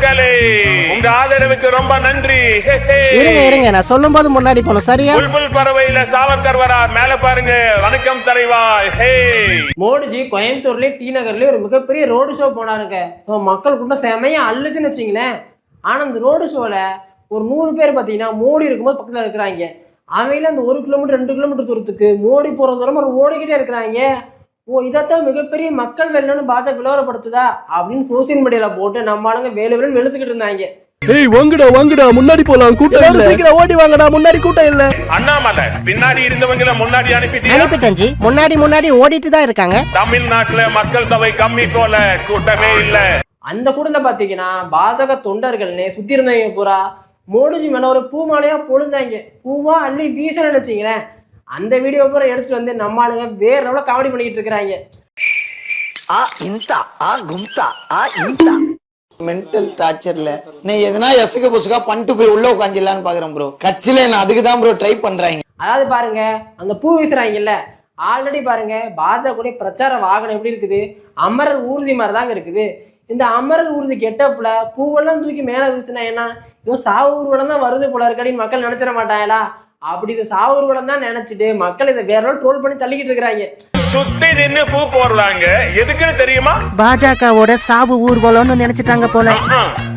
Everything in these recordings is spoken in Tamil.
மக்களே உங்க ஆதரவுக்கு ரொம்ப நன்றி. இருங்க இருங்க. நான் சொல்லும் போது முன்னாடி போகணும். சரியா? புல்புல் பறவையில சாவர்கர் வரா. மேல பாருங்க. வணக்கம் தலைவா. ஹே. மோடிஜி கோயம்புத்தூர்லயே டி நகர்லயே ஒரு மிகப்பெரிய ரோடு ஷோ போனாருங்க. ஸோ மக்கள் கூட்டம் செமையா அள்ளுச்சுன்னு வச்சிங்களேன். ஆனால் அந்த ரோடு ஷோவில் ஒரு நூறு பேர் பார்த்தீங்கன்னா மோடி இருக்கும்போது பக்கத்தில் இருக்கிறாங்க. அவங்கள அந்த ஒரு கிலோமீட்டர் ரெண்டு கிலோமீட்டர் தூரத்துக்கு மோடி போகிற தூரம் ஒரு ஓடிக்கிட்டே இருக்கிறாங்க. ஓ இதைத்தான் மிகப்பெரிய மக்கள் வெள்ளம்னு பாஜக விளவரப்படுத்துதா அப்படின்னு சோசியல் மீடியாவில் போட்டு நம்ம ஆளுங்க வேலு வேலுன்னு வெளுத்துக்கிட்டு இருந்தாங்க. ஏய் வாங்கடா வாங்கடா முன்னாடி போலாம் கூட்டம் இல்ல. சீக்கிரம் ஓடி வாங்கடா முன்னாடி கூட்டம் இல்ல. அண்ணாமலை பின்னாடி இருந்தவங்கள முன்னாடி அனுப்பிட்டியா அனுப்பிட்டேன் ஜி முன்னாடி முன்னாடி ஓடிட்டு தான் இருக்காங்க. தமிழ்நாட்டுல மக்கள் தொகை கம்மி போல கூட்டமே இல்ல. அந்த கூட்டத்தில் பார்த்தீங்கன்னா பாஜக தொண்டர்கள்னே சுற்றி இருந்தவங்க பூரா. மோடிஜி மேலே ஒரு பூ மாலையாக பொழுந்தாங்க. பூவா அள்ளி வீச நினைச்சிங்களேன். அந்த வீடியோ பூரா எடுத்துட்டு வந்து நம்ம ஆளுங்க வேற லெவலில் காமெடி பண்ணிக்கிட்டு இருக்கிறாங்க. ஆ இன்தா ஆ கும்தா ஆ இன்தா மென்டல் டார்ச்சர்ல நீ எதுனா எசுக்கு புசுக்கா பண்ணிட்டு போய் உள்ள உட்காந்துலான்னு பாக்குறேன் ப்ரோ கட்சியில நான் அதுக்கு தான் ப்ரோ ட்ரை பண்றாங்க. அதாவது பாருங்க அந்த பூ வீசுறாங்கல்ல ஆல்ரெடி பாருங்க பாஜக கூட பிரச்சார வாகனம் எப்படி இருக்குது? அமரர் ஊர்தி மாதிரி தாங்க இருக்குது. இந்த அமரர் ஊர்தி கெட்டப்புல பூவெல்லாம் தூக்கி மேலே வீசினா என்ன? இதோ சாவு ஊர்வலம் தான் வருது போல இருக்கடின்னு மக்கள் நினைச்சிட மாட்டாங்களா? அப்படி இது சாவு ஊர்வலம் தான் நினைச்சிட்டு மக்கள் இதை வேற ட்ரோல் பண்ணி தள்ளிக்கிட்டு இருக்கிறாங்க. சுத்தி நின்னு பூ போடுறாங்க. எதுக்குன்னு தெரியுமா? பாஜகவோட சாவு ஊர்வலம்னு நினைச்சிட்டாங்க போல.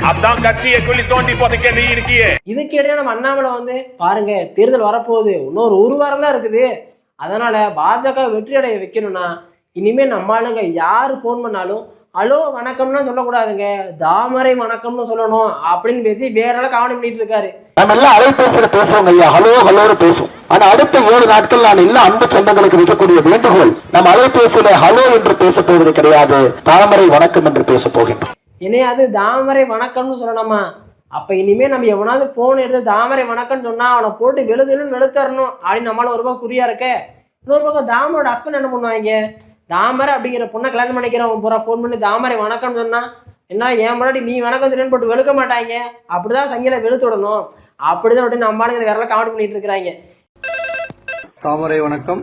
அதான் கட்சியை குழி தோண்டி புதைக்க நீ இருக்கியே. இதுக்கு இடையே நம்ம அண்ணாமலை வந்து பாருங்க தேர்தல் வரப்போகுது. இன்னொரு ஒரு வாரம் தான் இருக்குது. அதனால பாஜக வெற்றி அடைய வைக்கணும்னா இனிமே நம்ம ஆளுங்க யாரு ஃபோன் பண்ணாலும் ஹலோ வணக்கம்லாம் சொல்லக்கூடாதுங்க. தாமரை வணக்கம்னு சொல்லணும் அப்படின்னு பேசி வேற ஆள காமெடி பண்ணிட்டு இருக்காரு. நம்ம எல்லாம் அலைபேசியில பேசுவோங்க ஐயா. ஹலோ ஹலோன்னு பேசுவோம். ஆனா அடுத்த ஏழு நாட்கள் நான் எல்லா அன்பு சொந்தங்களுக்கு வைக்கக்கூடிய வேண்டுகோள் நம்ம அலைபேசியில ஹலோ என்று பேசப் போவது கிடையாது தாமரை வணக்கம் என்று பேசப் போகின்றோம். இனியாவது தாமரை வணக்கம்னு சொல்லணுமா? அப்ப இனிமே நம்ம எவனாவது போன் எடுத்து தாமரை வணக்கம்னு சொன்னா அவனை போட்டு வெளுதலுன்னு வெளுத்தரணும் அப்படின்னு நம்மளால ஒரு பக்கம் குறியா இருக்க இன்னொரு பக்கம் தாமரோட ஹஸ்பண்ட் என்ன பண்ணுவாங்க? தாமரை அப்படிங்கிற பொண்ணை கல்யாணம் பண்ணிக்கிறவங்க பூரா ஃபோன் பண்ணி தாமரை வணக்கம்னு சொன்னா என்ன ஏன் முன்னாடி நீ வணக்கம் சொல்லுன்னு போட்டு வெளுக்க மாட்டாங்க அப்படிதான் சங்கில வெளுத்து விடணும். அப்படிதான் விட்டு நம்ம ஆளுங்க வேற காமெடி பண்ணிட்டு இருக்கிறாங்க. தாமரை வணக்கம்.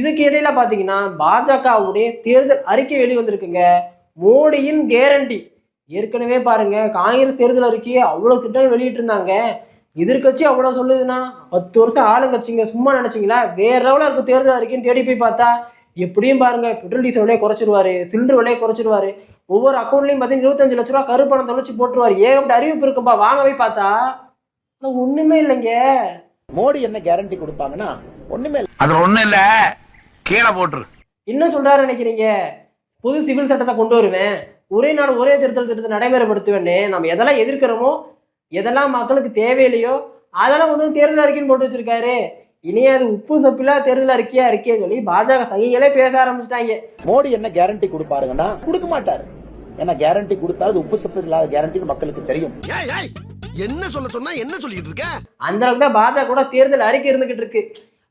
இதுக்கு இடையில பாத்தீங்கன்னா பாஜகவுடைய தேர்தல் அறிக்கை வெளி வந்திருக்குங்க மோடியின் கேரண்டி ஏற்கனவே பாருங்க காங்கிரஸ் தேர்தல் அறிக்கையை அவ்வளவு திட்டம் வெளியிட்டு இருந்தாங்க எதிர்க்கட்சி அவ்வளவு சொல்லுதுன்னா பத்து வருஷம் ஆளுங்கட்சிங்க சும்மா நினைச்சீங்களா? வேற லெவலில் இருக்கு தேர்தல் அறிக்கைன்னு தேடி போய் பார்த்தா எப்படியும் பாருங்க பெட்ரோல் டீசல் விலையை குறைச்சிருவாரு சிலிண்டர் விலையை குறைச்சிருவாரு. ஒவ்வொரு அக்கௌண்ட்லயும் பார்த்தீங்கன்னா இருபத்தஞ்சு லட்ச ரூபா கருப்பணம் தொலைச்சு போட்டுருவாரு. ஏகப்பட்ட அறிவிப்பு இருக்குப்பா வாங்க போய் பார்த்தா. ஆனா ஒண்ணுமே இல்லைங்க. மோடி என்ன கேரண்டி கொடுப்பாங்கன்னா ஒண்ணுமே அது ஒண்ணும் இல்ல. கீழே போட்டுரு. என்ன சொல்றாரு நினைக்கிறீங்க? புது சிவில் சட்டத்தை கொண்டு வருவேன். ஒரே நாள் ஒரே திருத்தல் திட்டத்தை நடைமுறைப்படுத்துவேன்னு நம்ம எதெல்லாம் எதிர்க்கிறோமோ எதெல்லாம் மக்களுக்கு தேவையில்லையோ அதெல்லாம் வந்து தேர்தல் அறிக்கைன்னு போட்டு வச்சிருக்காரு. இனியே அது உப்பு சப்பிலா தேர்தல் அறிக்கையா இருக்கேன்னு சொல்லி பாஜக சங்கிகளே பேச ஆரம்பிச்சிட்டாங்க. மோடி என்ன கேரண்டி கொடுப்பாருங்கன்னா கொடுக்க மாட்டாரு. ஏன்னா கேரண்டி கொடுத்தாலும் அது உப்பு சப்பு இல்லாத கேரண்டின்னு மக்களுக்கு தெரியும். என்ன சொல்ல சொன்னா என்ன சொல்லிட்டு இருக்க? அந்த அளவுக்கு தான் பாஜக கூட தேர்தல் அறிக்கை இருந்துகிட்டு இருக்கு.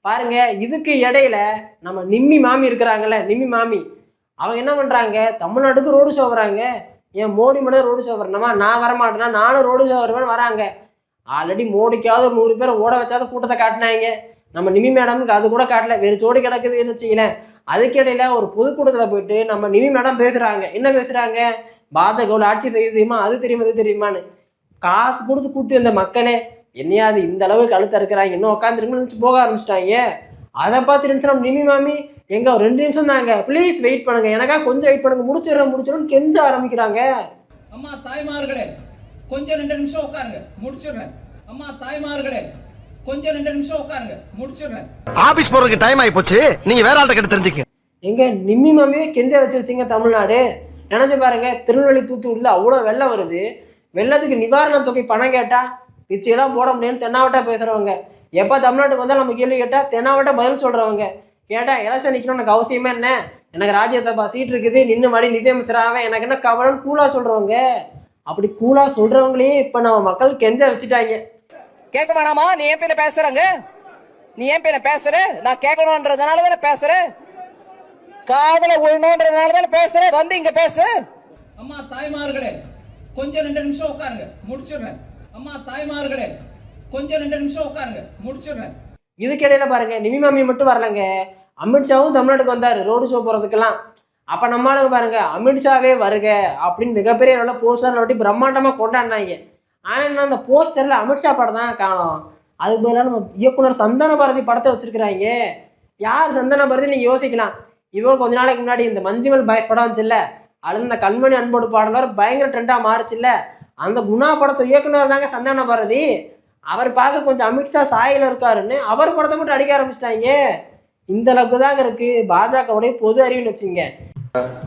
பாருங்க இதுக்கு இடையில நம்ம நிம்மி மாமி இருக்கிறாங்கல்ல நிம்மி மாமி. அவங்க என்ன பண்ணுறாங்க தமிழ்நாட்டுக்கு ரோடு ஷோ வராங்க ஏன் மோடி மட்டும் ரோடு ஷோ வரணுமா? நான் வரமாட்டேன்னா நானும் ரோடு ஷோ வருவேன்னு வராங்க. ஆல்ரெடி மோடிக்காவது ஒரு நூறு பேர் ஓட வச்சாத கூட்டத்தை காட்டினாங்க. நம்ம நிமி மேடமுக்கு அது கூட காட்டல. வெறும் சோடி கிடக்குதுன்னு வச்சுக்கலேன் அதுக்கிடையில ஒரு பொதுக்கூட்டத்தில் போயிட்டு நம்ம நிமி மேடம் பேசுகிறாங்க என்ன பேசுகிறாங்க பாஜகவில் ஆட்சி செய்ய தெரியுமா அது தெரியுமா? அது தெரியுமான்னு. காசு கொடுத்து கூட்டி வந்த மக்களே என்னையாவது இந்த அளவுக்கு அழுத்த இருக்கிறாங்க. இன்னும் உட்காந்துருக்குன்னு போக ஆரம்பிச்சிட்டாங்க. அதை பார்த்து நிமிஷம் நிமி மாமி எங்க ஒரு ரெண்டு நிமிஷம் தாங்க. ப்ளீஸ் வெயிட் பண்ணுங்க. எனக்கா கொஞ்சம் வெயிட் பண்ணுங்க. முடிச்சிடுறேன் முடிச்சிடும் கெஞ்ச ஆரம்பிக்கிறாங்க. அம்மா தாய்மார்களே கொஞ்சம் ரெண்டு நிமிஷம் உட்காருங்க. முடிச்சிடுறேன். அம்மா தாய்மார்களே கொஞ்சம் ரெண்டு நிமிஷம் உட்காருங்க. முடிச்சிடுறேன். ஆபீஸ் போறதுக்கு டைம் ஆயி போச்சு நீங்க வேற ஆள்கிட்ட கிட்ட தெரிஞ்சுக்க எங்க நிம்மி மாமியே கெஞ்ச வச்சிருச்சிங்க தமிழ்நாடு. நினைச்சு பாருங்க திருநெல்வேலி தூத்துக்குடியில் அவ்வளோ வெள்ளம் வருது. வெள்ளத்துக்கு நிவாரண தொகை பணம் கேட்டா பிச்சையெல்லாம் போட முடியும்னு தென்னாவட்டா பேசுறவங்க. எப்போ தமிழ்நாட்டுக்கு வந்தால் நம்ம கேள்வி கேட்டால் தென்னாவட்டா பதில் சொல்றவங்க. கேட்டா எலெக்ஷன் நிற்கணும் எனக்கு அவசியமே என்ன? எனக்கு ராஜ்யசபா சீட் இருக்குது நின்று மறுபடி நிதியமைச்சராக எனக்கு என்ன கவலைன்னு கூலா சொல்றவங்க. அப்படி கூலா சொல்றவங்களே இப்போ நம்ம மக்கள் கெஞ்ச வச்சுட்டாங்க. கேட்க வேணாமா? நீ ஏன் பேன பேசுறங்க. நீ ஏன் பேன பேசுற. நான் கேட்கணும்ன்றதுனால தானே பேசுறேன் காதல விழணும்ன்றதுனால தானே பேசுறேன் வந்து இங்க பேசு. அம்மா தாய்மார்களே கொஞ்சம் ரெண்டு நிமிஷம் உட்காருங்க. முடிச்சிடுறேன். அம்மா தாய்மார்களே கொஞ்சம் ரெண்டு நிமிஷம் உட்காருங்க. முடிச்சிடுறேன். இதுக்கிடையில பாருங்க நிமி மாமி மட்டும் வரலங்க. அமித்ஷாவும் தமிழ்நாட்டுக்கு வந்தாரு ரோடு ஷோ போறதுக்கெல்லாம். அப்ப நம்மளுக்கு பாருங்க அமித்ஷாவே வருக அப்படின்னு மிகப்பெரிய நல்ல போஸ்டர் ஒட்டி பிரம்மாண்டமா கொண்டாடினாங்க. ஆனா என்ன அந்த போஸ்டர்ல அமித்ஷா படம் தான் காணோம். அதுக்கு பதிலாக நம்ம இயக்குனர் சந்தான பாரதி படத்தை வச்சிருக்கிறாங்க. யார் சந்தான பாரதி நீங்க யோசிக்கலாம். இவர் கொஞ்ச நாளைக்கு முன்னாடி இந்த மஞ்சுமல் பாய்ஸ் படம் வந்துச்சுல்ல அதுல இந்த கண்மணி அன்போடு பாடலர் பயங்கர ட்ரெண்டா மாறுச்சுல்ல. அந்த குணா படத்தை இயக்குனர் தாங்க சந்தான பாரதி. அவர் பார்க்க கொஞ்சம் அமித்ஷா சாயில இருக்காருன்னு அவர் படத்தை மட்டும் அடிக்க ஆரம்பிச்சிட்டாங்க. இந்த அளவுக்கு தாங்க இருக்கு. பாஜகவுடைய பொது அறிவுன்னு வச்சுங்க.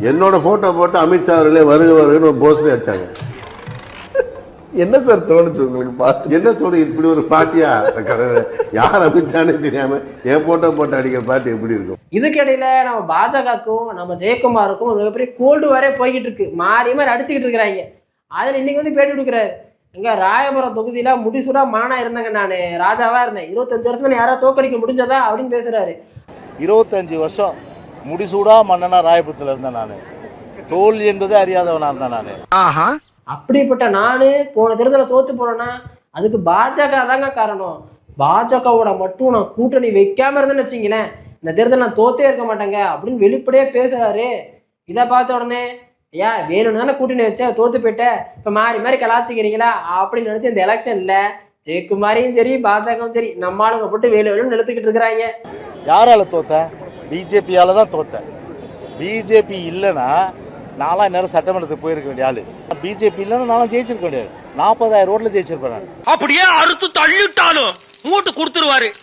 என்னோட போட்டோ போட்டு அமித்ஷா அவர்களே வருக வருகன்னு ஒரு போஸ்டர் அடிச்சாங்க. என்ன சார் தோணுச்சு உங்களுக்கு பார்த்து? என்ன சொல்லு இப்படி ஒரு பாட்டியா? யார் அமித்ஷானே தெரியாம என் போட்டோ போட்டு அடிக்கிற பாட்டி எப்படி இருக்கும்? இதுக்கிடையில நம்ம பாஜகவுக்கும் நம்ம ஜெயக்குமாருக்கும் ஒரு மிகப்பெரிய கோல்டு வரை போய்கிட்டு இருக்கு. மாறி மாறி அடிச்சுக்கிட்டு இருக்கிறாங்க. அதில் இன்னைக்கு வந்து பேட்டி கொடுக்குறாரு. எங்க ராயபுரம் தொகுதியில முடிசூடா மானா இருந்தேங்க நான். ராஜாவா இருந்தேன். இருபத்தஞ்சு வருஷம் யாராவது தோக்கடிக்க முடிஞ்சதா அப்படின்னு பேசுறாரு. இருபத்தஞ்சு வருஷம் முடிசூடா மன்னனா ராயபுரத்துல இருந்தேன் நானு. தோல்வி என்பது அறியாதவனா இருந்தேன் நானு. ஆஹா. அப்படிப்பட்ட நானு போன தேர்தலில் தோத்து போனேன்னா அதுக்கு பாஜக தாங்க காரணம். பாஜகவோட மட்டும் நான் கூட்டணி வைக்காம இருந்தேன்னு வச்சிங்களேன் இந்த தேர்தல் நான் தோத்தே இருக்க மாட்டேங்க அப்படின்னு வெளிப்படையா பேசுறாரு. இதை பார்த்த உடனே ஏன் வேணும்னு தானே கூட்டணி வச்ச தோத்து போயிட்ட. இப்போ மாறி மாறி கலாச்சிக்கிறீங்களா? அப்படின்னு நினச்சி இந்த எலெக்ஷன்ல ஜெயக்குமாரியும் சரி பாஜகவும் சரி நம்ம ஆளுங்க போட்டு வேலு வேலுன்னு எடுத்துக்கிட்டு இருக்கிறாங்க. யாரால தோத்த? பிஜேபியால தான் தோத்தேன் பிஜேபி இல்லைன்னா நான்லாம் நேரம் சட்டமன்றத்துக்கு போயிருக்க வேண்டிய ஆளு. பிஜேபி இல்லைன்னா நானும் ஜெயிச்சிருக்க வேண்டிய நாற்பதாயிரம் ரோட்ல ஜெயிச்சிருப்பேன் அப்படியே அறுத்து தள்ளிட்டாலும் மூட்டு கொடுத்துருவாரு.